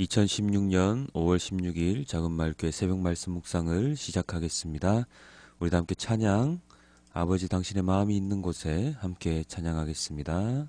2016년 5월 16일 작은마을교회 새벽 말씀 묵상을 시작하겠습니다. 우리 다 함께 찬양 아버지 당신의 마음이 있는 곳에 함께 찬양하겠습니다.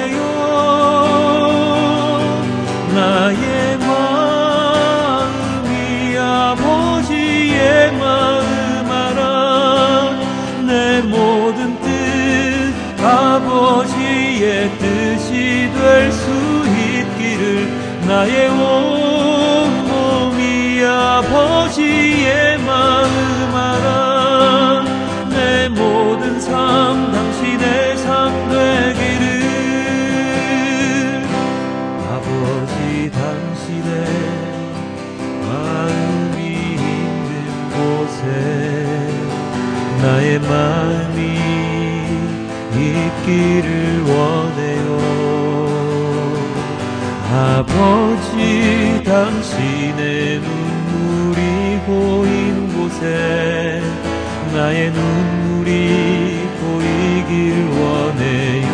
나의 온 몸이 아버지의 마음 알아 내 모든 삶 당신의 삶 되기를. 아버지 당신의 마음이 있는 곳에 나의 마음이 있기를 원해요 아버지 당신의 눈물이 고인 곳에 나의 눈물이 보이길 원해요.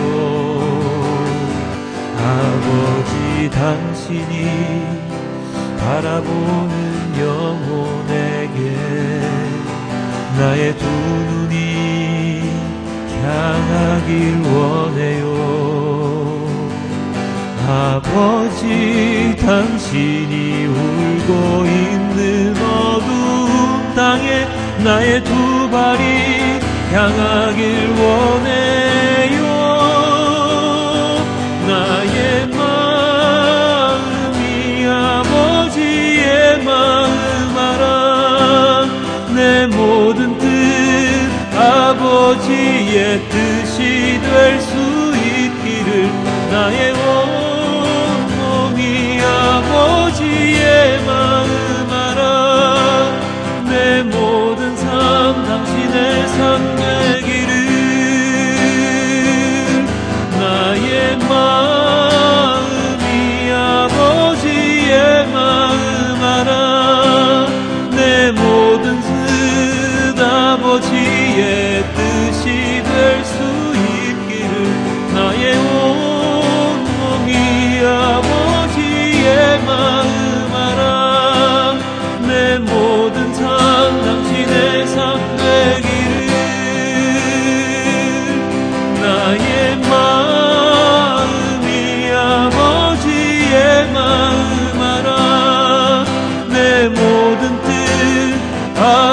아버지 당신이 바라보는 영혼에게 나의 두 눈이 향하길 원해요 아버지 당신이 울고 있는 어두운 땅에 나의 두 발이 향하길 원해요. 나의 마음이 아버지의 마음 알아. 내 모든 뜻 아버지의 뜻이 될수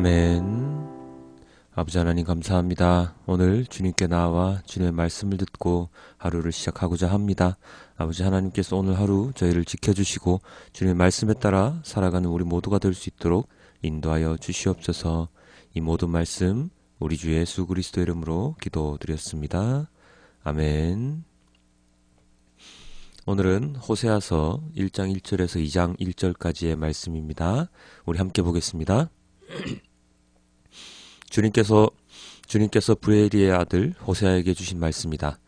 아멘. 아버지 하나님 감사합니다. 오늘 주님께 나와 주님의 말씀을 듣고 하루를 시작하고자 합니다. 아버지 하나님께서 오늘 하루 저희를 지켜주시고 주님의 말씀에 따라 살아가는 우리 모두가 될 수 있도록 인도하여 주시옵소서 이 모든 말씀 우리 주 예수 그리스도 이름으로 기도드렸습니다. 아멘. 오늘은 호세아서 1장 1절에서 2장 1절까지의 말씀입니다. 우리 함께 보겠습니다. 주님께서 주님께서 브레리의 아들 호세아에게 주신 말씀이다.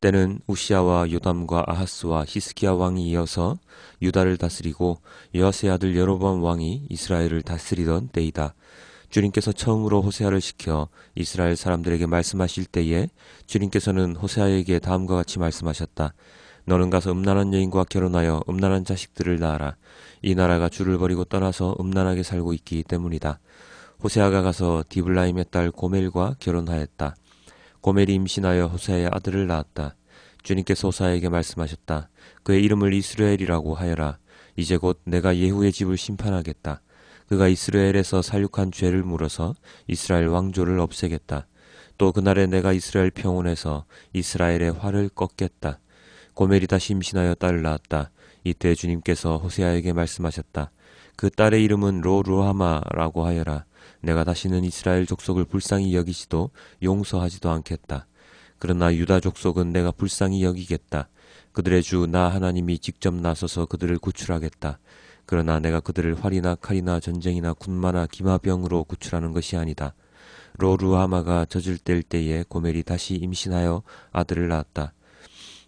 때는 우시아와 요담과 아하스와 히스기야 왕이 이어서 유다를 다스리고 여세 아들 여로밤 왕이 이스라엘을 다스리던 때이다. 주님께서 처음으로 호세아를 시켜 이스라엘 사람들에게 말씀하실 때에 주님께서는 호세아에게 다음과 같이 말씀하셨다. 너는 가서 음란한 여인과 결혼하여 음란한 자식들을 낳아라. 이 나라가 주를 버리고 떠나서 음란하게 살고 있기 때문이다. 호세아가 가서 디블라임의 딸 고멜과 결혼하였다. 고멜이 임신하여 호세아의 아들을 낳았다. 주님께서 호세아에게 말씀하셨다. 그의 이름을 이스라엘이라고 하여라. 이제 곧 내가 예후의 집을 심판하겠다. 그가 이스라엘에서 살육한 죄를 물어서 이스라엘 왕조를 없애겠다. 또 그날에 내가 이스라엘 평원에서 이스라엘의 활을 꺾겠다. 고멜이 다시 임신하여 딸을 낳았다. 이때 주님께서 호세아에게 말씀하셨다. 그 딸의 이름은 로루하마라고 하여라. 내가 다시는 이스라엘 족속을 불쌍히 여기지도 용서하지도 않겠다. 그러나 유다 족속은 내가 불쌍히 여기겠다. 그들의 주 나 하나님이 직접 나서서 그들을 구출하겠다. 그러나 내가 그들을 활이나 칼이나 전쟁이나 군마나 기마병으로 구출하는 것이 아니다. 로루하마가 젖을 뗄 때에 고멜이 다시 임신하여 아들을 낳았다.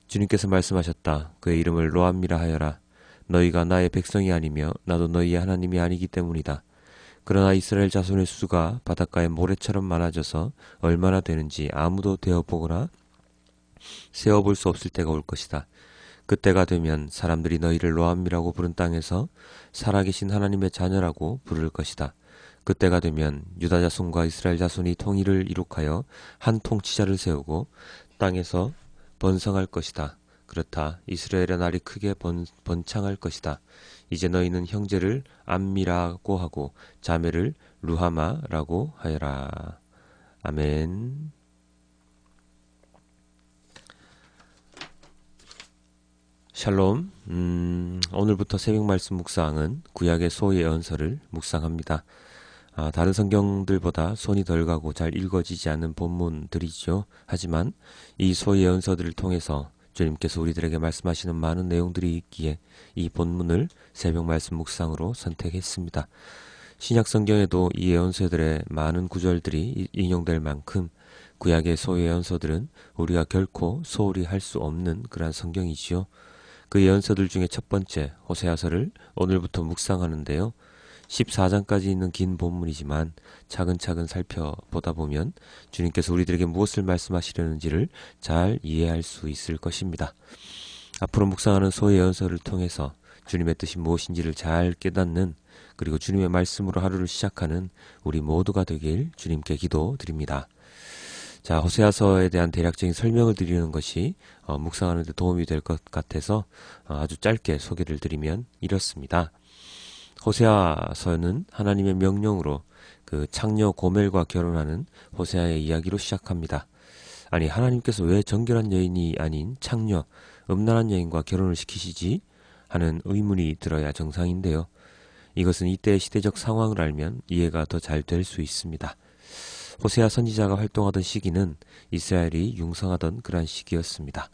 주님께서 말씀하셨다. 그의 이름을 로암미라 하여라. 너희가 나의 백성이 아니며 나도 너희의 하나님이 아니기 때문이다. 그러나 이스라엘 자손의 수가 바닷가의 모래처럼 많아져서 얼마나 되는지 아무도 되어보거나 세어볼 수 없을 때가 올 것이다. 그때가 되면 사람들이 너희를 로암미라고 부른 땅에서 살아계신 하나님의 자녀라고 부를 것이다. 그때가 되면 유다 자손과 이스라엘 자손이 통일을 이룩하여 한 통치자를 세우고 땅에서 번성할 것이다. 그렇다. 이스라엘의 날이 크게 번, 번창할 것이다. 이제 너희는 형제를 암미라고 하고 자매를 루하마라고 하여라. 아멘. 샬롬. 음, 오늘부터 새벽 말씀 묵상은 구약의 소의 연설을 묵상합니다. 아, 다른 성경들보다 손이 덜 가고 잘 읽어지지 않는 본문들이죠. 하지만 이 소의 연서들을 통해서 주님께서 우리들에게 말씀하시는 많은 내용들이 있기에 이 본문을 새벽 말씀 묵상으로 선택했습니다. 신약 성경에도 이 예언서들의 많은 구절들이 인용될 만큼 구약의 소의 예언서들은 우리가 결코 소홀히 할 수 없는 그러한 성경이지요. 그 예언서들 중에 첫 번째 호세아서를 오늘부터 묵상하는데요. 14장까지 있는 긴 본문이지만 차근차근 살펴보다 보면 주님께서 우리들에게 무엇을 말씀하시려는지를 잘 이해할 수 있을 것입니다. 앞으로 묵상하는 소의 연설을 통해서 주님의 뜻이 무엇인지를 잘 깨닫는 그리고 주님의 말씀으로 하루를 시작하는 우리 모두가 되길 주님께 기도드립니다. 자, 호세아서에 대한 대략적인 설명을 드리는 것이 어, 묵상하는 데 도움이 될 것 같아서 어, 아주 짧게 소개를 드리면 이렇습니다. 호세아서는 하나님의 명령으로 그 창녀 고멜과 결혼하는 호세아의 이야기로 시작합니다. 아니 하나님께서 왜 정결한 여인이 아닌 창녀 음란한 여인과 결혼을 시키시지 하는 의문이 들어야 정상인데요. 이것은 이때의 시대적 상황을 알면 이해가 더 잘 될 수 있습니다. 호세아 선지자가 활동하던 시기는 이스라엘이 융성하던 그러한 시기였습니다.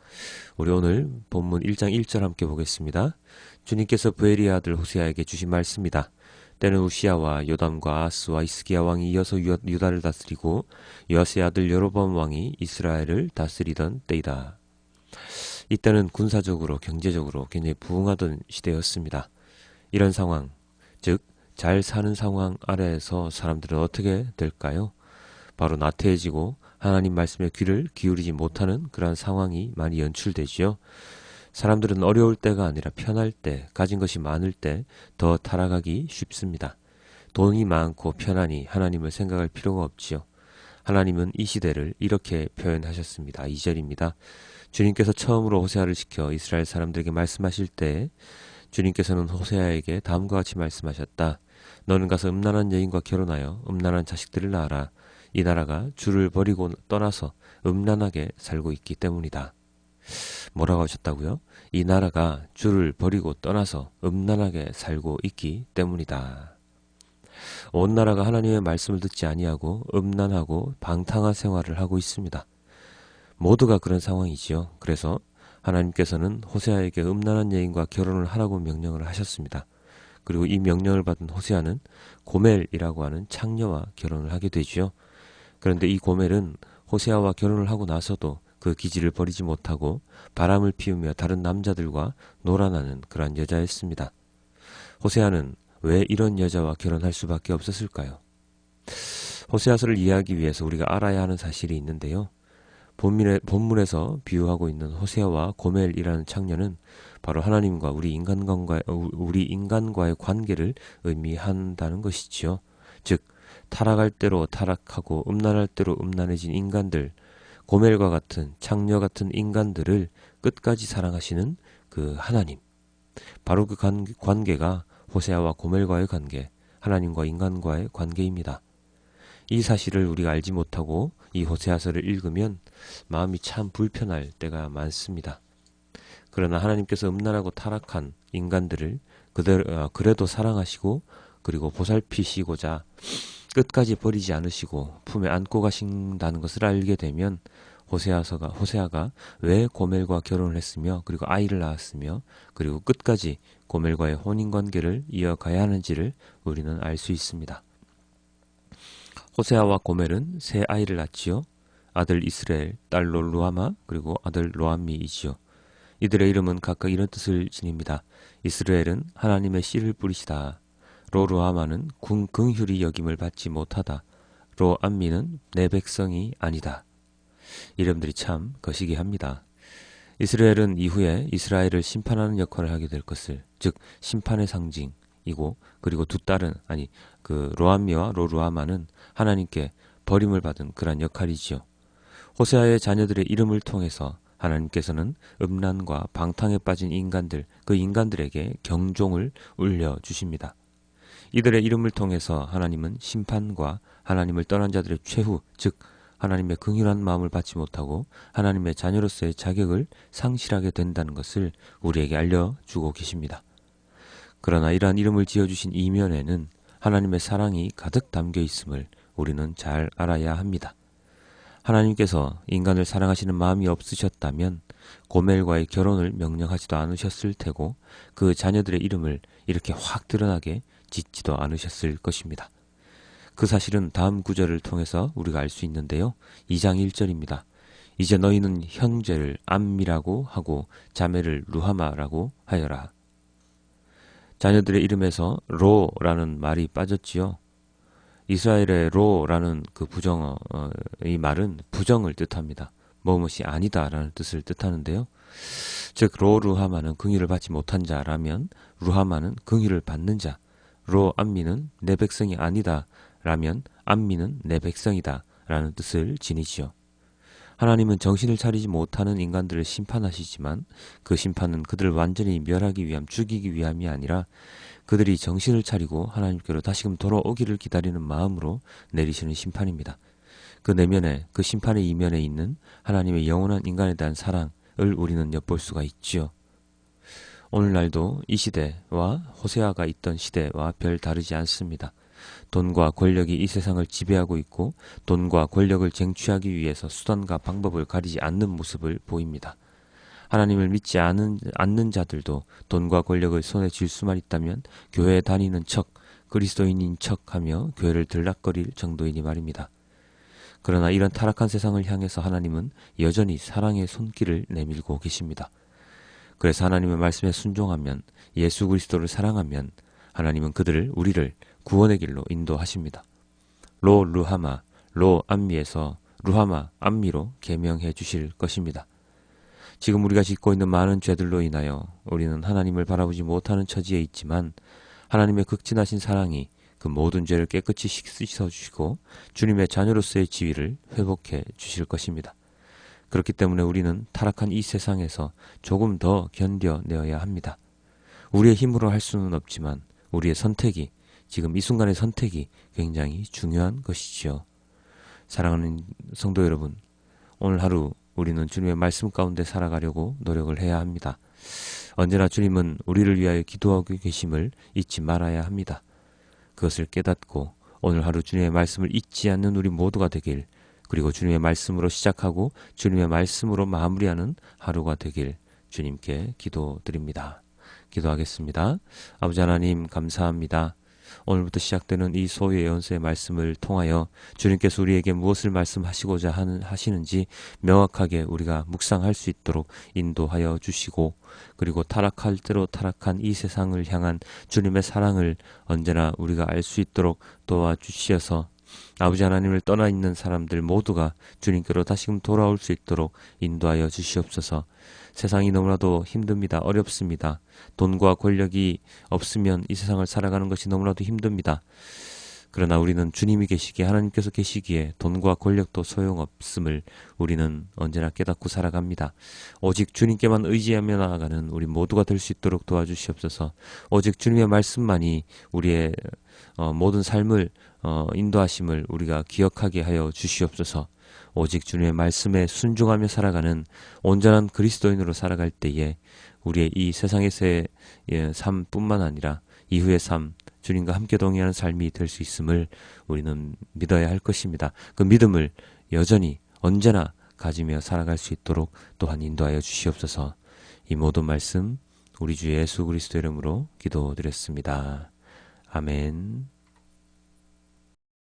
우리 오늘 본문 1장 1절 함께 보겠습니다. 주님께서 부에리 아들 호세아에게 주신 말씀이다. 때는 우시아와 요담과 아스와 이스기야 왕이 이어서 유다를 다스리고 여세 아들 여로밤 왕이 이스라엘을 다스리던 때이다. 이때는 군사적으로 경제적으로 굉장히 부흥하던 시대였습니다. 이런 상황, 즉 잘 사는 상황 아래에서 사람들은 어떻게 될까요? 바로 나태해지고 하나님 말씀에 귀를 기울이지 못하는 그러한 상황이 많이 연출되지요. 사람들은 어려울 때가 아니라 편할 때, 가진 것이 많을 때 더 타락하기 쉽습니다. 돈이 많고 편하니 하나님을 생각할 필요가 없지요. 하나님은 이 시대를 이렇게 표현하셨습니다. 2절입니다. 주님께서 처음으로 호세아를 시켜 이스라엘 사람들에게 말씀하실 때 주님께서는 호세아에게 다음과 같이 말씀하셨다. 너는 가서 음란한 여인과 결혼하여 음란한 자식들을 낳아라. 이 나라가 주를 버리고 떠나서 음란하게 살고 있기 때문이다. 뭐라고 하셨다고요? 이 나라가 주를 버리고 떠나서 음란하게 살고 있기 때문이다. 온 나라가 하나님의 말씀을 듣지 아니하고 음란하고 방탕한 생활을 하고 있습니다. 모두가 그런 상황이지요. 그래서 하나님께서는 호세아에게 음란한 여인과 결혼을 하라고 명령을 하셨습니다. 그리고 이 명령을 받은 호세아는 고멜이라고 하는 창녀와 결혼을 하게 되지요. 그런데 이 고멜은 호세아와 결혼을 하고 나서도 그 기질을 버리지 못하고 바람을 피우며 다른 남자들과 놀아나는 그러한 여자였습니다. 호세아는 왜 이런 여자와 결혼할 수밖에 없었을까요? 호세아서를 이해하기 위해서 우리가 알아야 하는 사실이 있는데요. 본문에, 본문에서 비유하고 있는 호세아와 고멜이라는 창녀는 바로 하나님과 우리 인간과의, 우리 인간과의 관계를 의미한다는 것이지요. 즉, 타락할 대로 타락하고 음란할 대로 음란해진 인간들, 고멜과 같은 창녀 같은 인간들을 끝까지 사랑하시는 그 하나님. 바로 그 관계가 호세아와 고멜과의 관계, 하나님과 인간과의 관계입니다. 이 사실을 우리가 알지 못하고 이 호세아서를 읽으면 마음이 참 불편할 때가 많습니다. 그러나 하나님께서 음란하고 타락한 인간들을 그대로 어, 그래도 사랑하시고 그리고 보살피시고자 끝까지 버리지 않으시고 품에 안고 가신다는 것을 알게 되면 호세아서가 호세아가 왜 고멜과 결혼을 했으며 그리고 아이를 낳았으며 그리고 끝까지 고멜과의 혼인 관계를 이어가야 하는지를 우리는 알 수 있습니다. 호세아와 고멜은 세 아이를 낳지요. 아들 이스라엘, 딸 롤루아마, 그리고 아들 로암미이지요. 이들의 이름은 각각 이런 뜻을 지닙니다. 이스라엘은 하나님의 씨를 뿌리시다. 로루아마는 궁 긍휼히 여김을 받지 못하다. 로암미는 내 백성이 아니다. 이름들이 참 거시기 합니다. 이스라엘은 이후에 이스라엘을 심판하는 역할을 하게 될 것을, 즉 심판의 상징이고 그리고 두 딸은 아니 그 로암미와 로루아마는 하나님께 버림을 받은 그러한 역할이지요. 호세아의 자녀들의 이름을 통해서 하나님께서는 음란과 방탕에 빠진 인간들, 그 인간들에게 경종을 울려 주십니다. 이들의 이름을 통해서 하나님은 심판과 하나님을 떠난 자들의 최후, 즉 하나님의 긍휼한 마음을 받지 못하고 하나님의 자녀로서의 자격을 상실하게 된다는 것을 우리에게 알려주고 계십니다. 그러나 이러한 이름을 지어주신 이면에는 하나님의 사랑이 가득 담겨 있음을 우리는 잘 알아야 합니다. 하나님께서 인간을 사랑하시는 마음이 없으셨다면 고멜과의 결혼을 명령하지도 않으셨을 테고 그 자녀들의 이름을 이렇게 확 드러나게 짓지도 않으셨을 것입니다. 그 사실은 다음 구절을 통해서 우리가 알 수 있는데요. 2장 1절입니다. 이제 너희는 형제를 암미라고 하고 자매를 루하마라고 하여라. 자녀들의 이름에서 로라는 말이 빠졌지요. 이스라엘의 로라는 그 부정어, 어, 이 말은 부정을 뜻합니다. 무엇이 아니다라는 뜻을 뜻하는데요. 즉, 로루하마는 긍휼을 받지 못한 자라면 루하마는 긍휼을 받는 자, 로 암미는 내 백성이 아니다 라면 암미는 내 백성이다 라는 뜻을 지니지요. 하나님은 정신을 차리지 못하는 인간들을 심판하시지만 그 심판은 그들을 완전히 멸하기 위함, 죽이기 위함이 아니라 그들이 정신을 차리고 하나님께로 다시금 돌아오기를 기다리는 마음으로 내리시는 심판입니다. 그 내면에, 그 심판의 이면에 있는 하나님의 영원한 인간에 대한 사랑을 우리는 엿볼 수가 있지요. 오늘날도 이 시대와 호세아가 있던 시대와 별 다르지 않습니다. 돈과 권력이 이 세상을 지배하고 있고 돈과 권력을 쟁취하기 위해서 수단과 방법을 가리지 않는 모습을 보입니다. 하나님을 믿지 않은, 않는 자들도 돈과 권력을 손에 쥘 수만 있다면 교회에 다니는 척, 그리스도인인 척 하며 교회를 들락거릴 정도이니 말입니다. 그러나 이런 타락한 세상을 향해서 하나님은 여전히 사랑의 손길을 내밀고 계십니다. 그래서 하나님의 말씀에 순종하면 예수 그리스도를 사랑하면 하나님은 그들을 우리를 구원의 길로 인도하십니다. 로 루하마, 로 암미에서 루하마 암미로 개명해 주실 것입니다. 지금 우리가 짓고 있는 많은 죄들로 인하여 우리는 하나님을 바라보지 못하는 처지에 있지만 하나님의 극진하신 사랑이 그 모든 죄를 깨끗이 씻어 주시고 주님의 자녀로서의 지위를 회복해 주실 것입니다. 그렇기 때문에 우리는 타락한 이 세상에서 조금 더 견뎌내어야 합니다. 우리의 힘으로 할 수는 없지만 우리의 선택이 지금 이 순간의 선택이 굉장히 중요한 것이지요. 사랑하는 성도 여러분, 오늘 하루 우리는 주님의 말씀 가운데 살아가려고 노력을 해야 합니다. 언제나 주님은 우리를 위하여 기도하고 계심을 잊지 말아야 합니다. 그것을 깨닫고 오늘 하루 주님의 말씀을 잊지 않는 우리 모두가 되길 그리고 주님의 말씀으로 시작하고 주님의 말씀으로 마무리하는 하루가 되길 주님께 기도드립니다. 기도하겠습니다. 아버지 하나님 감사합니다. 오늘부터 시작되는 이 소유의 연수의 말씀을 통하여 주님께서 우리에게 무엇을 말씀하시고자 하시는지 명확하게 우리가 묵상할 수 있도록 인도하여 주시고 그리고 타락할 대로 타락한 이 세상을 향한 주님의 사랑을 언제나 우리가 알 수 있도록 도와주시어서 아버지 하나님을 떠나 있는 사람들 모두가 주님께로 다시금 돌아올 수 있도록 인도하여 주시옵소서. 세상이 너무나도 힘듭니다. 어렵습니다. 돈과 권력이 없으면 이 세상을 살아가는 것이 너무나도 힘듭니다. 그러나 우리는 주님이 계시기에 하나님께서 계시기에 돈과 권력도 소용없음을 우리는 언제나 깨닫고 살아갑니다. 오직 주님께만 의지하며 나아가는 우리 모두가 될 수 있도록 도와주시옵소서. 오직 주님의 말씀만이 우리의 어, 모든 삶을 어, 인도하심을 우리가 기억하게 하여 주시옵소서. 오직 주님의 말씀에 순종하며 살아가는 온전한 그리스도인으로 살아갈 때에 우리의 이 세상에서의 예, 삶뿐만 아니라 이후의 삶, 주님과 함께 동행하는 삶이 될 수 있음을 우리는 믿어야 할 것입니다. 그 믿음을 여전히 언제나 가지며 살아갈 수 있도록 또한 인도하여 주시옵소서. 이 모든 말씀 우리 주 예수 그리스도 이름으로 기도드렸습니다. 아멘.